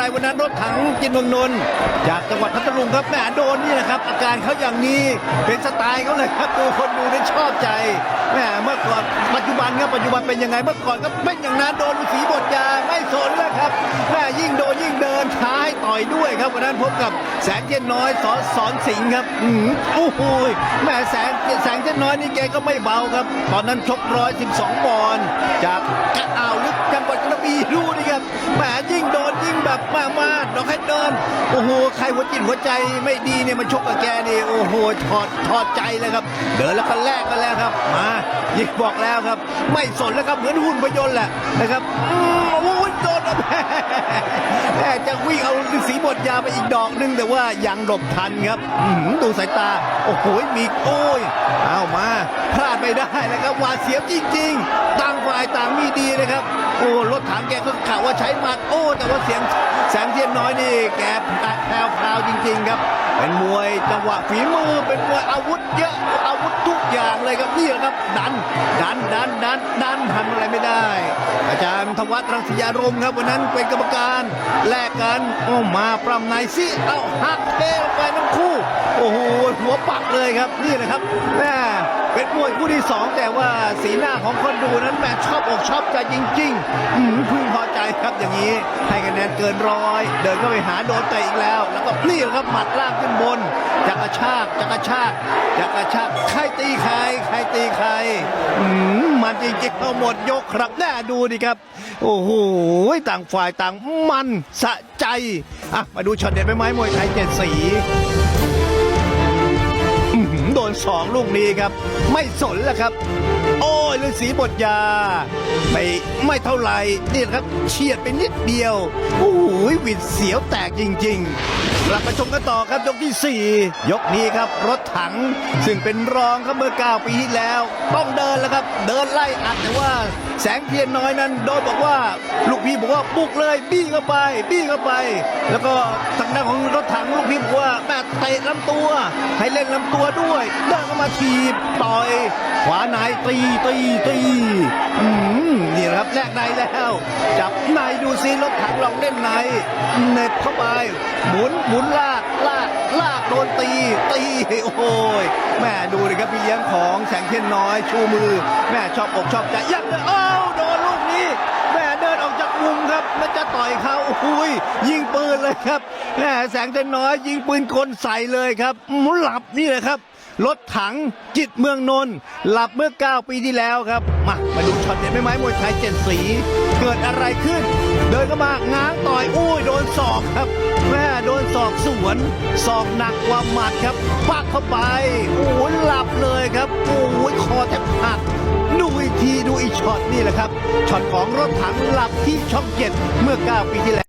ในวันนั้นรถถังจินเมืองนนท์จากจังหวัดพัทลุงครับแหมโดนนี่นะครับ อาการเขาอย่างนี้เป็นสไตล์เขาเลยครับดูคนดูได้ชอบใจแหมเมื่อก่อนปัจจุบันครับปัจจุบันเป็นยังไงเมื่อก่อนก็เป็นอย่างนั้นโดนสีบทยาไม่สนเลยครับแหมยิ่งโดนยิ่งเดินท้ายต่อยด้วยครับวันนั้นพบกับแสงเทียนน้อยสอนสอนสิงครับอือโอ้โหแหมแสงแสงเทียนน้อยนี่แกก็ไม่เบาครับ ตอนนั้นชกร้อยสิบสองปอนด์จากกะอ่าวลึกจังหวัดกระบี่ดูนี่ครับแหมยิ่งโดน ยิ่งแบมามาดอกให้เดินโอ้โหใครหัวจิตหัวใจไม่ดีเนี่ยมันชกกับแกนี่โอ้โหถอดถอดใจเลยครับ เดินแล้วก็แลกกันแล้วครับ มายิบบอกแล้วครับ ไม่สนแล้วครับเหมือนหุ่นพยนต์แหละนะครับโอ้โหโดนแแม่จะวิ่งเอาฤาษีบทยาไปอีกดอกหนึงแต่ว่ายังหลบทันครับดูสายตา โอ้โหมีโอ้ยเอามาพลาดไม่ได้นะครับหวาดเสียวจริงๆต่างฝ่ายต่างมีดีนะครับ โอ้รถถังแกก็กะว่าใช้หมัดโอ้ แต่ว่าเสียงแสงเทียนน้อยนี่แกแพรวพราวจริงๆครับ เป็นมวยจังหวะฝีมือเป็นมวยอาวุธเยอะอาวุธทุกอย่างเลยครับนี่ครับดันดันดันดันดันทำอะไรไม่ได้ วัฒน์รังสยารมครับ วันนั้นเป็นกรรมการแลกกันโอ้มาปรำในสิเอ้าหักเทลงไปทั้งคู่ โอ้โหหัวปักเลยครับนี่แหละครับแม่เป็นมวยคู่ที่สองแต่ว่าสีหน้าของคนดูนั้นแม่ชอบอกชอบใจจริงๆอืมพึงพอใจครับอย่างนี้ ให้คะแนนเกินร้อย เดินเข้าไปหาโดนเตะอีกแล้ว แล้วก็นี่และครับหมัดล่างขึ้นบนจักระชากจักระชากจักกระชากใครตีใครใครตีใครอืม เอาหมดยกครับแน่ดูดิครับ โอ้โหต่างฝ่ายต่างมันสะใจอะมาดูช็อตเด็ดไม้ไม้มวยไทยเจ็ดสีอื้อหือโดนสองลูกนี้ครับ ไม่สนแล้วครับ อยฤาษีบทยา ไม่ไม่เท่าไหร่นี่ครับเฉียดไปนิดเดียวโอ้โหหวิดเสียวแตกจริง ๆ กลับมาชมกันต่อครับยกที่ 4 ยกนี้ครับรถถัง ซึ่งเป็นรองครับเมื่อ9ปีที่แล้ว ต้องเดินแล้วครับ เดินไล่อัดแต่ว่า แสงเทียนน้อยนั้นโดนบอกว่า ลูกพี่บอกว่าบุกเลยบี้เข้าไปบี้เข้าไป แล้วก็ทางด้านของรถถังลูกพี่บอกว่าแม่เตะลำตัว ให้เล่นลำตัวด้วยเดินเข้ามาถีบต่อย ขวาในตีตีตีอืมนี่ครับแลกในแล้ว จับในดูซิรถถังลองเล่นในเน็บเข้าไปหมุนหมุนลากลากลากโดนตีตีโอ้โหยแม่ดูเลยครับพี่เลี้ยงของแสงเทียนน้อยชูมือ แม่ชอบอกชอบใจยักเลยอ้อ ต่อยเขาโอ้ยยิงปืนเลยครับแม่แสงเทียนน้อย ยิงปืนกลใส่เลยครับหมุนหลับนี่เลยครับรถถังจิตเมืองนนท์หลับเมื่อ 9 ปีที่แล้วครับ มามาดูช็อตเด็ดไม่ไม้มวยไทยเจ็ดสี เกิดอะไรขึ้น เดินเข้ามาง้างต่อยอุ้ยโดนศอกครับแม่โดนศอกสวนศอกหนักกว่าหมัดครับปักเข้าไปโอ้โหลับเลยครับโอ้โหคอแทบหัก ทีดูอีกช็อตนี่แหละครับช็อตของรถถังหลับที่ช่องเจ็ดเมื่อ 9 ปีที่แล้ว